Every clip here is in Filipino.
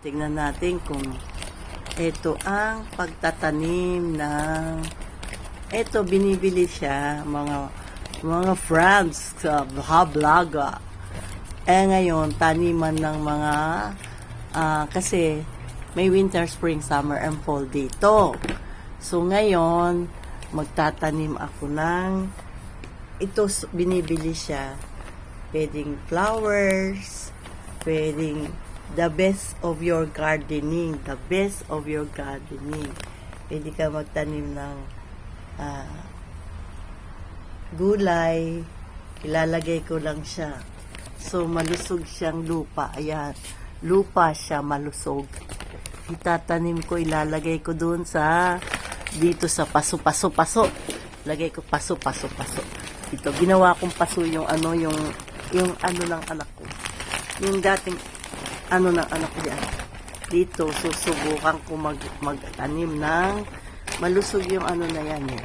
Tingnan natin kung ito ang pagtatanim ng ito binibili siya mga mga friends sa Hablaga. Eh ngayon taniman ng mga ah, kasi may winter, spring, summer, and fall dito. So ngayon magtatanim ako ng ito binibili siya pwedeng flowers pwedeng the best of your gardening. The best of your gardening. Pwede ka magtanim ng ah, gulay. Ilalagay ko lang siya. So malusog siyang lupa. Ayan. Lupa siya malusog. Itatanim ko ilalagay ko doon sa dito sa paso paso paso lagay ko paso paso paso ito ginawa kong paso yung ano yung yung ano ng anak ko. Yung dating ano ng anak ko diyan dito susubukan ko mag magtanim ng malusog yung ano na yan eh.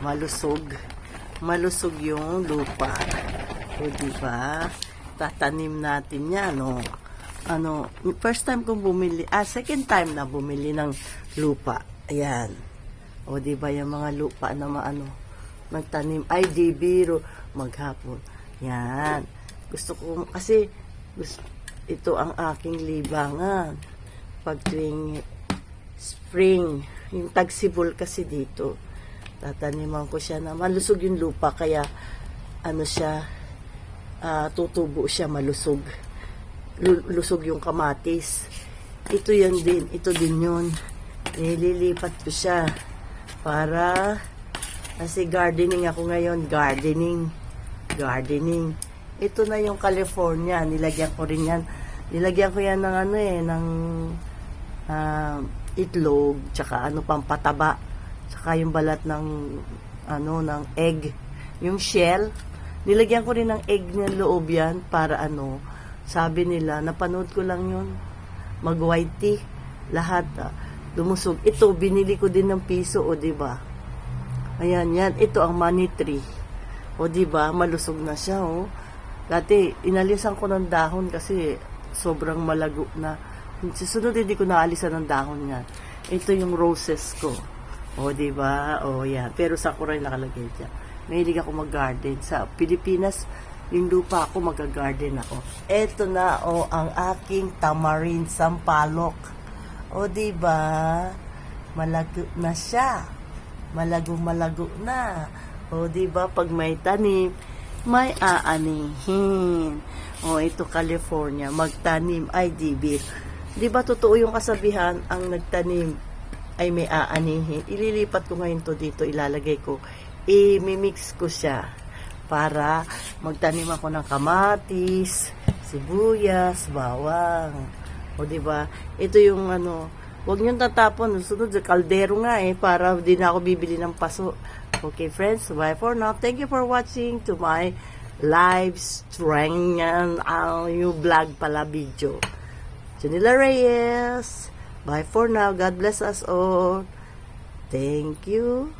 Malusog. Malusog yung lupa. O di ba? Tatanim natin yan no? Ano first time kong bumili ah second time na bumili ng lupa. Ayan. O di ba yung mga lupa na maano magtanim. Ay di biro. Maghapon. Yan. Gusto ko kasi gusto, ito ang aking libangan. Pag tuwing spring yung tagsibol kasi dito tataniman ko siya na malusog yung lupa kaya ano siya ah, tutubo siya malusog. Lu- lusog yung kamatis. Ito yan din ito din yun. Nililipat ko siya para kasi gardening ako ngayon gardening gardening ito na yung California nilagyan ko rin yan. Nilagyan ko yan ng ano eh ng ah, itlog tsaka ano pang pataba tsaka yung balat ng ano ng egg. Yung shell nilagyan ko rin ng egg ng loob yan para ano sabi nila napanood ko lang yun mag white lahat ah, lumusog. Ito binili ko din ng piso o ba? Ayan yan. Ito ang money tree. O di ba? Malusog na siya oh dati inalisan ko ng dahon kasi sobrang malago na. Susunod hindi ko naalisan ng dahon yan ito yung roses ko. O di ba? O yan. Pero sakura yung nakalagay dyan. Mahilig ako mag-garden. Sa Pilipinas yung lupa ako mag-garden ako. Eto na o ang aking tamarind sampalok. O di ba? Malago na siya. Malago malago na. O di ba? Pag may tanim may aanihin. O ito California magtanim. Ay di di ba totoo yung kasabihan ang nagtanim ay may aanihin? Ililipat ko ngayon to dito ilalagay ko. I-mix ko siya para magtanim ako ng kamatis sibuyas bawang. O di ba? Ito yung ano Huwag niyong tatapon. Sunod sa kaldero nga eh, para di na ako bibili ng paso. Okay, friends, bye for now. Thank you for watching to my live stream and ang new vlog pala video. Janila Reyes. Bye for now. God bless us all. Thank you.